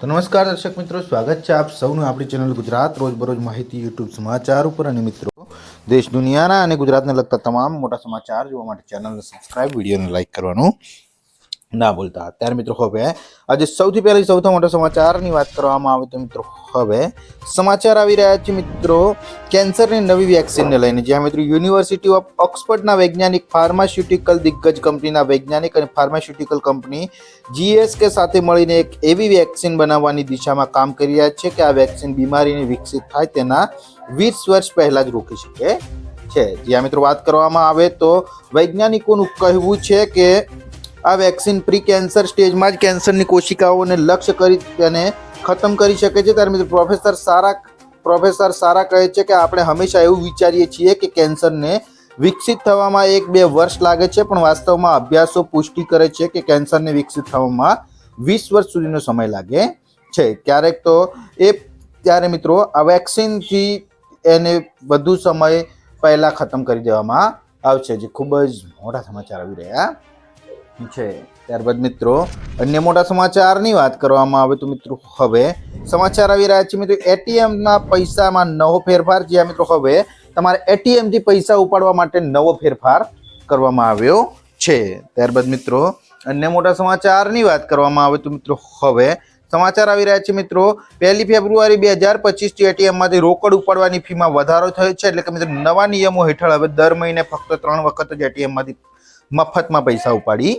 તો નમસ્કાર દર્શક મિત્રો, સ્વાગત છે આપ સૌનું આપણી ચેનલ ગુજરાત રોજબરોજ માહિતી યુટ્યુબ સમાચાર ઉપર. અને મિત્રો, દેશ દુનિયાના અને ગુજરાતને લગતા તમામ મોટા સમાચાર જોવા માટે ચેનલને સબસ્ક્રાઇબ વિડીયોને લાઇક કરવાનું ના ભૂલતા. ત્યારે મિત્રો હવે, આજે સૌથી પહેલી, સૌથી મોટા સમાચારની વાત કરવામાં આવે તો મિત્રો હવે સમાચાર આવી રહ્યા છે મિત્રો, કેન્સરની નવી વેક્સિનને લઈને. જ્યાં મિત્રો યુનિવર્સિટી ઓફ ઓક્સફર્ડના વૈજ્ઞાનિક, ફાર્માસ્યુટિકલ દિગ્ગજ કંપનીના વૈજ્ઞાનિક અને ફાર્માસ્યુટિકલ કંપની જીએસકે સાથે મળીને એક એવી વેક્સિન બનાવવાની દિશામાં કામ કરી રહ્યા છે કે આ વેક્સિન બીમારીને વિકસિત થાય તેના વીસ વર્ષ પહેલા જ રોકી શકે છે. જ્યાં મિત્રો વાત કરવામાં આવે તો વૈજ્ઞાનિકોનું કહેવું છે કે આ વેક્સિન પ્રી કેન્સર સ્ટેજમાં જ કેન્સરની કોશિકાઓને લક્ષ્ય કરી તેને ખતમ કરી શકે છે. ત્યારે મિત્રો પ્રોફેસર સારા પ્રોફેસર સારા કહે છે કે આપણે હંમેશા એવું વિચારીએ છીએ કે કેન્સરને વિકસિત થવામાં એક બે વર્ષ લાગે છે, પણ વાસ્તવમાં અભ્યાસો પુષ્ટિ કરે છે કે કેન્સરને વિકસિત થવામાં વીસ વર્ષ સુધીનો સમય લાગે છે. ક્યારેક તો એ, ત્યારે મિત્રો આ વેક્સિનથી એને વધુ સમય પહેલાં ખતમ કરી દેવામાં આવશે. જે ખૂબ જ મોટા સમાચાર આવી રહ્યા. છે. ત્યારબાદ મિત્રો, અન્ય મોટા સમાચારની વાત કરવામાં આવે તો મિત્રો હવે સમાચાર આવી રહ્યા છે મિત્રો, એટીએમના પૈસામાં નવો ફેરફાર, જ્યાં મિત્રો હવે તમારે એટીએમથી પૈસા ઉપાડવા માટે નવો ફેરફાર કરવામાં આવ્યો છે. ત્યારબાદ મિત્રો, અન્ય મોટા સમાચારની વાત કરવામાં આવે તો મિત્રો હવે સમાચાર આવી રહ્યા છે મિત્રો, પહેલી ફેબ્રુઆરી બે હજાર પચીસથી એટીએમમાંથી રોકડ ઉપાડવાની ફીમાં વધારો થયો છે, એટલે કે મિત્રો નવા નિયમો હેઠળ હવે દર મહિને ફક્ત ત્રણ વખત જ એટીએમમાંથી મફતમાં પૈસા ઉપાડી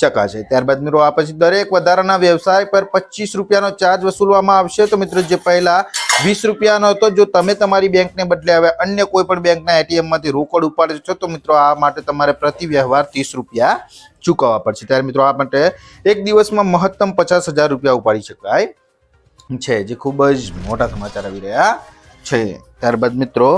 શકાશે. ત્યારબાદ મિત્રો, આ પછી દરેક વધારાના વ્યવસાય પર પચીસ રૂપિયાનો ચાર્જ વસૂલવામાં આવશે. તો મિત્રો, જે પહેલા વીસ રૂપિયાનો હતો, જો તમે તમારી બેંકને બદલે હવે અન્ય કોઈ પણ બેંકના એટીએમમાંથી રોકડ ઉપાડો છો તો મિત્રો, આ માટે તમારે પ્રતિ વ્યવહાર ત્રીસ રૂપિયા ચૂકવવા પડશે. ત્યારે મિત્રો, આ માટે એક દિવસમાં મહત્તમ પચાસ હજાર રૂપિયા ઉપાડી શકાય છે, જે ખૂબ જ મોટા સમાચાર આવી રહ્યા છે. ત્યારબાદ મિત્રો,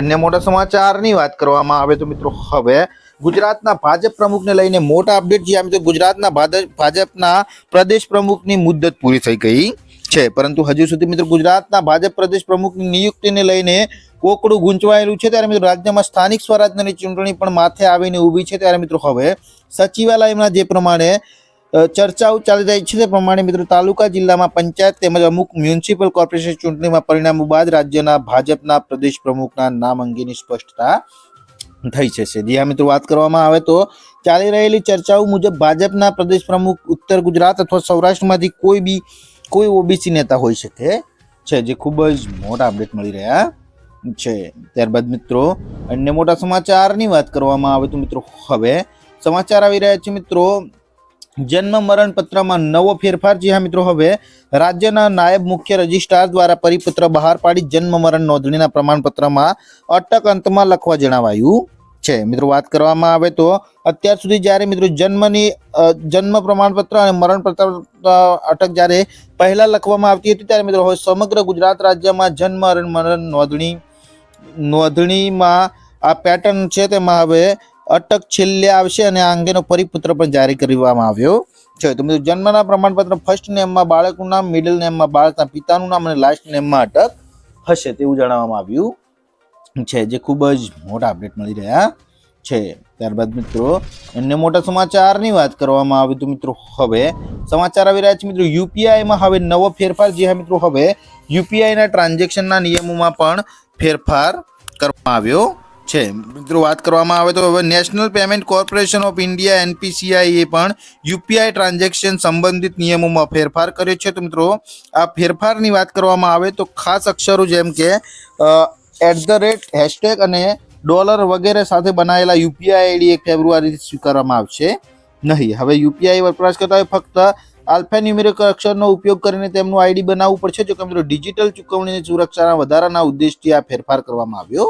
અન્ય મોટા સમાચારની વાત કરવામાં આવે તો મિત્રો, હવે ગુજરાતના ભાજપ પ્રમુખને લઈને મોટા અપડેટ જે તો ગુજરાતના ભાજપ ભાજપના પ્રદેશ પ્રમુખની મુદ્દત પૂરી થઈ ગઈ છે. પરંતુ હજુ સુધી મિત્રો ગુજરાતના ભાજપ પ્રદેશ પ્રમુખની નિયુક્તિને લઈને કોકડું ગૂંચવાયેલું છે. ત્યારે મિત્રો રાજ્યમાં સ્થાનિક સ્વરાજ્યની ચૂંટણી પણ માથે આવીને ઊભી છે. ત્યારે મિત્રો હવે સચિવાલયમાં જે પ્રમાણે ચર્ચાઓ ચાલી રહી છે તે પ્રમાણે મિત્રો તાલુકા જિલ્લામાં પંચાયત તેમજ અમુક મ્યુનિસિપલ કોર્પોરેશન ચૂંટણીમાં પરિણામો બાદ રાજ્યના ભાજપના પ્રદેશ પ્રમુખના નામ અંગેની સ્પષ્ટતા થઈ છે આ મિત્રો, વાત કરવામાં આવે તો ચાલી રહેલી ચર્ચાઓ મુજબ ભાજપના પ્રદેશ પ્રમુખ ઉત્તર ગુજરાત અથવા સૌરાષ્ટ્રમાંથી કોઈ બી, કોઈ ઓબીસી નેતા હોઈ શકે છે, જે ખૂબ જ મોટા અપડેટ મળી રહ્યા છે. ત્યારબાદ મિત્રો, અન્ય મોટા સમાચારની વાત કરવામાં આવે તો મિત્રો, હવે સમાચાર આવી રહ્યા છે મિત્રો. જન્મ મરણ પત્રમાં નવો ફેરફાર. જી હા મિત્રો, હવે રાજ્યના નાયબ મુખ્ય રજિસ્ટ્રાર દ્વારા પરિપત્ર બહાર પાડી જન્મ મરણ નોંધણીના પ્રમાણપત્રમાં અટક અંતમાં લખવા જણાવાયું છે. મિત્રો, વાત કરવામાં આવે તો અત્યાર સુધી જ્યારે મિત્રો જન્મની જન્મ પ્રમાણપત્ર અને મરણ પત્ર અટક જ્યારે પહેલાં લખવામાં આવતી હતી ત્યારે મિત્રો હવે સમગ્ર ગુજરાત રાજ્યમાં જન્મ અને મરણ નોંધણી, નોંધણીમાં આ પેટર્ન છે. તેમાં હવે અટક છેલ્લે આવશે અને આ અંગેનો પરિપત્ર પણ જારી કરવામાં આવ્યો. છે તો મિત્રો જન્મના પ્રમાણપત્ર ફર્સ્ટ નેમમાં બાળકનું નામ મિડલ નેમમાં બાળકના પિતાનું નામ અને લાસ્ટ નેમમાં અટક હશે તેવું જણાવવામાં આવ્યું છે, જે ખૂબ જ મોટા અપડેટ મળી રહ્યા છે. ત્યારબાદ મિત્રો, એમને મોટા સમાચારની વાત કરવામાં આવે તો મિત્રો, હવે સમાચાર આવી રહ્યા છે મિત્રો યુપીઆઈમાં હવે નવો ફેરફાર, જે હા મિત્રો, હવે યુપીઆઈના ટ્રાન્ઝેક્શનના નિયમોમાં પણ ફેરફાર કરવામાં આવ્યો. છે. મિત્રો, વાત કરવામાં આવે તો હવે national payment corporation of India એનપીસીઆઈએ પણ યુપીઆઈ ટ્રાન્ઝેક્શન સંબંધિત નિયમોમાં ફેરફાર કર્યો છે. તો મિત્રો, આ ફેરફારની વાત કરવામાં આવે તો ખાસ અક્ષરો જેમ કે એટ ધ રેટ હેશટેગ અને ડોલર વગેરે સાથે બનાવેલા યુપીઆઈ આઈડી એક ફેબ્રુઆરીથી સ્વીકારવામાં આવશે નહીં. હવે યુપીઆઈ વપરાશકર્તાઓએ ફક્ત આલ્ફાન્યુમેરિક અક્ષરનો ઉપયોગ કરીને તેમનું આઈડી બનાવવું પડશે. જો કે મિત્રો, ડિજિટલ ચૂકવણીની સુરક્ષાના વધારાના ઉદ્દેશથી આ ફેરફાર કરવામાં આવ્યો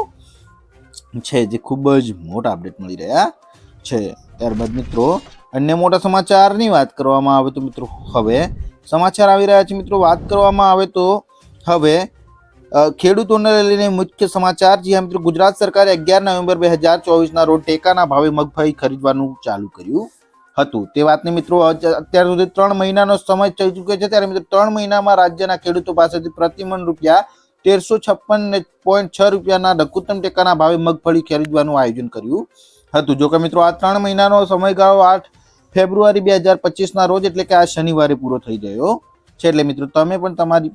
છે, જે ખૂબ જ મોટા અપડેટ મળી રહ્યા છે. ત્યારબાદ મિત્રો, અન્ય મોટા સમાચારની વાત કરવામાં આવે તો મિત્રો, હવે સમાચાર આવી રહ્યા છે મિત્રો, વાત કરવામાં આવે તો હવે ખેડૂતોને લઈને મુખ્ય સમાચાર, જે મિત્રો, ગુજરાત સરકારે અગિયાર નવેમ્બર બે હજાર ચોવીસના રોજ ટેકાના ભાવે મગફળી ખરીદવાનું ચાલુ કર્યું હતું. તે વાતને મિત્રો અત્યાર સુધી ત્રણ મહિનાનો સમય થઈ ચૂક્યો છે, ત્યારે મિત્રો, ત્રણ મહિનામાં રાજ્યના ખેડૂતો પાસેથી પ્રતિમણ રૂપિયા તેરસો છપ્પન પોઈન્ટ છ રૂપિયાના લઘુત્તમ ટેકાના ભાવે મગફળી ખરીદવાનું આયોજન કર્યું હતું. જોકે મિત્રો, આ ત્રણ મહિનાનો સમયગાળો આઠ ફેબ્રુઆરી બે હજાર પચીસના રોજ, એટલે કે આ શનિવારે પૂરો થઈ ગયો છે. એટલે મિત્રો, તમે પણ તમારી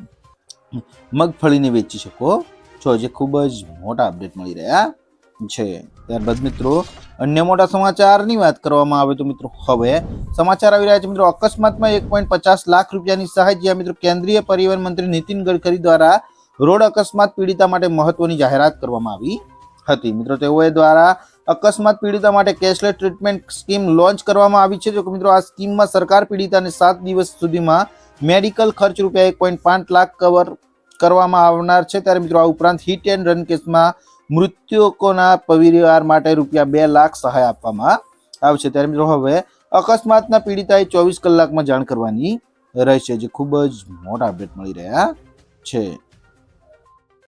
મગફળીને વેચી શકો છો, જે ખૂબ જ મોટા અપડેટ મળી રહ્યા છે. ત્યારબાદ મિત્રો, અન્ય મોટા સમાચારની વાત કરવામાં આવે તો મિત્રો, હવે સમાચાર આવી રહ્યા છે. મિત્રો, અકસ્માતમાં એક પોઈન્ટ પચાસ લાખ રૂપિયાની સહાય, જ્યાં મિત્રો કેન્દ્રીય પરિવહન મંત્રી નીતિન ગડકરી દ્વારા રોડ અકસ્માત પીડિતા માટે મહત્વની જાહેરાત કરવામાં આવી હતી. મિત્રો, તેઓએ દ્વારા અકસ્માત પીડિતા માટે કેશલેસ ટ્રીટમેન્ટ સ્કીમ લોન્ચ કરવામાં આવી છે. જો કે મિત્રો, આ સ્કીમમાં સરકાર પીડિતાને સાત દિવસ સુધીમાં મેડિકલ ખર્ચ રૂપિયા એક પોઈન્ટ પાંચ લાખ કવર કરવામાં આવનાર છે. ત્યારે મિત્રો, આ ઉપરાંત હિટ એન્ડ રન કેસમાં મૃત્યુકોના પરિવાર માટે રૂપિયા બે લાખ સહાય આપવામાં આવશે. ત્યારે મિત્રો, હવે અકસ્માતના પીડિતાએ ચોવીસ કલાકમાં જાણ કરવાની રહેશે, જે ખૂબ જ મોટા અપડેટ મળી રહ્યા છે.